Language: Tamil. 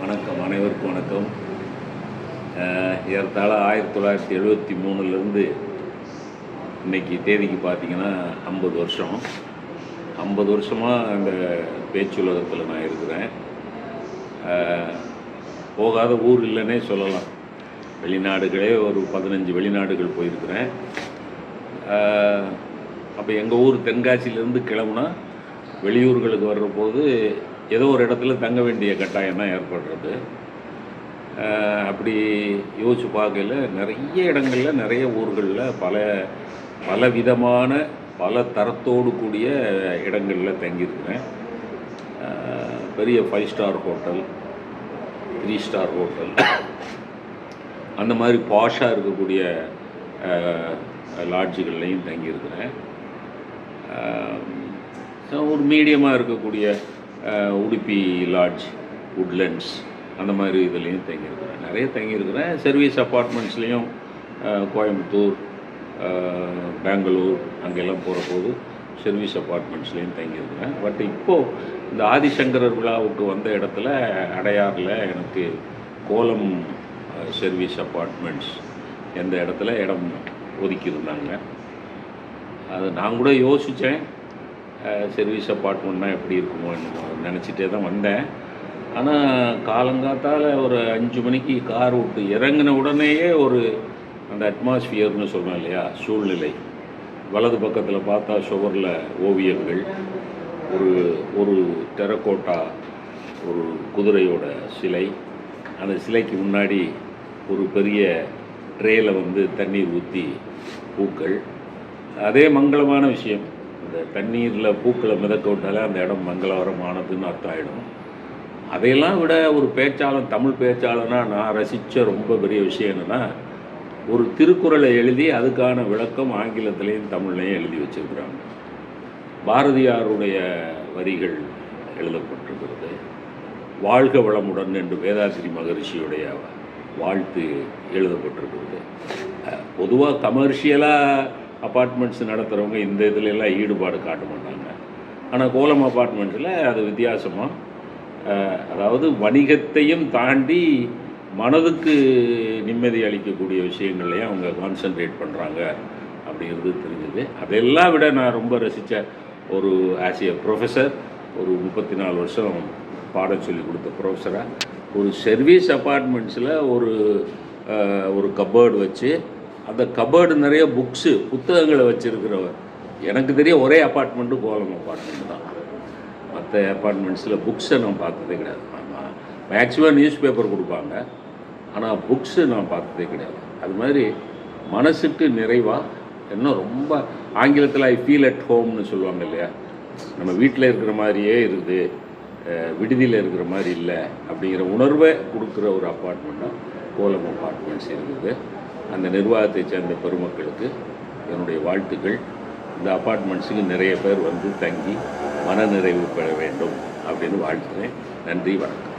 வணக்கம் அனைவருக்கும் வணக்கம். ஏறத்தாழ ஆயிரத்தி தொள்ளாயிரத்தி எழுபத்தி மூணுலேருந்து இன்னைக்கு தேதிக்கு பார்த்திங்கன்னா ஐம்பது வருஷம். ஐம்பது வருஷமாக அந்த பேச்சுலகத்தில் நான் இருக்கிறேன். போகாத ஊர் இல்லைன்னே சொல்லலாம். வெளிநாடுகளே ஒரு பதினஞ்சு வெளிநாடுகள் போயிருக்கிறேன். அப்போ எங்கள் ஊர் தென்காசியிலேருந்து கிளம்புனா வெளியூர்களுக்கு வர்ற போது ஏதோ ஒரு இடத்துல தங்க வேண்டிய கட்டாயம் தான் ஏற்படுறது. அப்படி யோசிச்சு பார்க்கல நிறைய இடங்களில் நிறைய ஊர்களில் பல பல விதமான பல தரத்தோடு கூடிய இடங்களில் தங்கியிருக்கிறேன். பெரிய five star hotel three star hotel அந்த மாதிரி பாஷாக இருக்கக்கூடிய லாட்ஜுகள்லையும் தங்கியிருக்கிறேன். ஒரு மீடியமாக இருக்கக்கூடிய உடுப்பி லாட்ஜ் உட்லண்ட்ஸ் அந்த மாதிரி இதுலேயும் தங்கியிருக்கிறேன். நிறைய தங்கியிருக்கிறேன். சர்வீஸ் அப்பார்ட்மெண்ட்ஸ்லேயும் கோயம்புத்தூர் பெங்களூர் அங்கெல்லாம் போகிற போது சர்வீஸ் அப்பார்ட்மெண்ட்ஸ்லேயும் தங்கியிருக்கிறேன். பட் இப்போது இந்த ஆதிசங்கரர் விழாவுக்கு வந்த இடத்துல அடையாறில் எனக்கு கோலம் சர்வீஸ் அப்பார்ட்மெண்ட்ஸ் எந்த இடத்துல இடம் ஒதுக்கியிருந்தாங்க. அது நான் கூட யோசித்தேன் சர்வீஸ் அப்பார்ட்மெண்ட்னால் எப்படி இருக்குமோ என்னமோ நினச்சிட்டே தான் வந்தேன். ஆனால் காலங்காத்தால் ஒரு அஞ்சு மணிக்கு கார் விட்டு இறங்கின உடனேயே ஒரு அந்த அட்மாஸ்பியர்னு சொல்கிறோம் இல்லையா சூழ்நிலை. வலது பக்கத்தில் பார்த்தா சுவரில் ஓவியங்கள் ஒரு ஒரு டெரக்கோட்டா ஒரு குதிரையோட சிலை. அந்த சிலைக்கு முன்னாடி ஒரு பெரிய ட்ரேயில் வந்து தண்ணீர் ஊற்றி பூக்கள். அதே மங்களமான விஷயம். இந்த தண்ணீரில் பூக்களை மிதக்க விட்டாலே அந்த இடம் மங்களகரமானதுன்னு அர்த்தம் ஆகிடும் அதையெல்லாம் விட ஒரு பேச்சாளன் தமிழ் பேச்சாளனா நான் ரசித்த ரொம்ப பெரிய விஷயம் என்னென்னா ஒரு திருக்குறளை எழுதி அதுக்கான விளக்கம் ஆங்கிலத்திலையும் தமிழ்லையும் எழுதி வச்சிருக்கிறாங்க. பாரதியாருடைய வரிகள் எழுதப்பட்டிருக்கிறது. வாழ்க வளமுடன் என்று வேதாசிரி மகரிஷியுடைய வாழ்த்து எழுதப்பட்டிருக்கிறது. பொதுவாக கமர்ஷியலாக அப்பார்ட்மெண்ட்ஸ் நடத்துகிறவங்க இந்த இதில் எல்லாம் ஈடுபாடு காட்ட மாட்டாங்க. ஆனால் கோலம் அப்பார்ட்மெண்ட்ஸில் அது வித்தியாசமாக அதாவது வணிகத்தையும் தாண்டி மனதுக்கு நிம்மதி அளிக்கக்கூடிய விஷயங்கள்லையும் அவங்க கான்சென்ட்ரேட் பண்ணுறாங்க அப்படிங்கிறது தெரிஞ்சது. அதெல்லாம் விட நான் ரொம்ப ரசித்த ஒரு ஆஸ் ஏ ப்ரொஃபஸர் ஒரு முப்பத்தி நாலு வருஷம் பாடம் சொல்லி கொடுத்த ப்ரொஃபஸராக ஒரு சர்வீஸ் அப்பார்ட்மெண்ட்ஸில் ஒரு ஒரு கபேர்டு வச்சு அந்த கபர்டு நிறைய புக்ஸு புத்தகங்களை வச்சுருக்கிறவர். எனக்கு தெரிய ஒரே அப்பார்ட்மெண்ட்டு கோலம் அப்பார்ட்மெண்ட் தான். மற்ற அப்பார்ட்மெண்ட்ஸில் புக்ஸை நான் பார்த்ததே கிடையாது. ஆமாம் மேக்ஸிமம் நியூஸ் பேப்பர் கொடுப்பாங்க. ஆனால் புக்ஸு நான் பார்த்ததே கிடையாது. அது மாதிரி மனசுக்கு நிறைவாக இன்னும் ரொம்ப ஆங்கிலத்தில் ஐ ஃபீல் அட் ஹோம்னு சொல்லுவாங்க இல்லையா? நம்ம வீட்டில் இருக்கிற மாதிரியே இருக்குது. விடுதியில் இருக்கிற மாதிரி இல்லை அப்படிங்கிற உணர்வை கொடுக்குற ஒரு அப்பார்ட்மெண்ட்டாக கோலம் அப்பார்ட்மெண்ட்ஸ் இருக்குது. அந்த நிர்வாகத்தை சேர்ந்த பெருமக்களுக்கு என்னுடைய வாழ்த்துக்கள். இந்த அப்பார்ட்மெண்ட்ஸுக்கு நிறைய பேர் வந்து தங்கி மனநிறைவு பெற வேண்டும் அப்படின்னு வாழ்த்துறேன். நன்றி வணக்கம்.